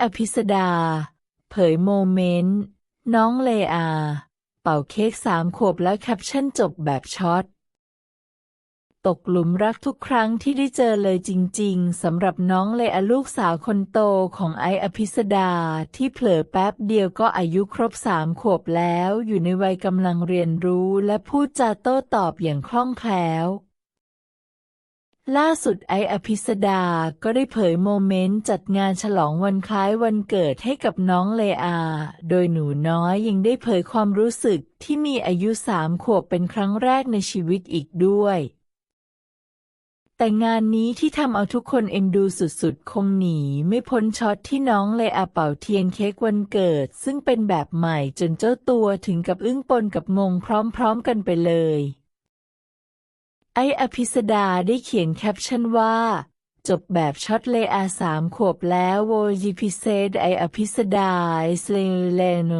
อภิสดา เผยโมเมนต์ น้องเลอา เป่าเค้กสามขวบแล้วแคปชั่นจบแบบช็อต ตกหลุมรักทุกครั้งที่ได้เจอเลยจริง ๆสำหรับน้องเลอาลูกสาวคนโตของไออภิสดาที่เผลอแป๊บเดียวก็อายุครบสามขวบแล้วอยู่ในวัยกำลังเรียนรู้และพูดจาโต้ตอบอย่างคล่องแคล่ว ล่าสุดไออภิสดาก็ได้เผยโมเมนต์จัดงานฉลองวันคล้ายวันเกิดให้กับน้องเลอา โดยหนูน้อยยังได้เผยความรู้สึกที่มีอายุสามขวบเป็นครั้งแรกในชีวิตอีกด้วย แต่งานนี้ที่ทำเอาทุกคนเอ็นดูสุดๆ คงหนีไม่พ้นช็อตที่น้องเลอาเป่าเทียนเค้กวันเกิด ซึ่งเป็นแบบใหม่จนเจ้าตัวถึงกับอึ้งปนกับงงพร้อมๆกันไปเลย ไออภิสดาได้เขียนแคปชั่นว่า จบแบบช็อตเลอาสามขวบแล้วโวยิพิเซดไออภิสดาสเลเลโน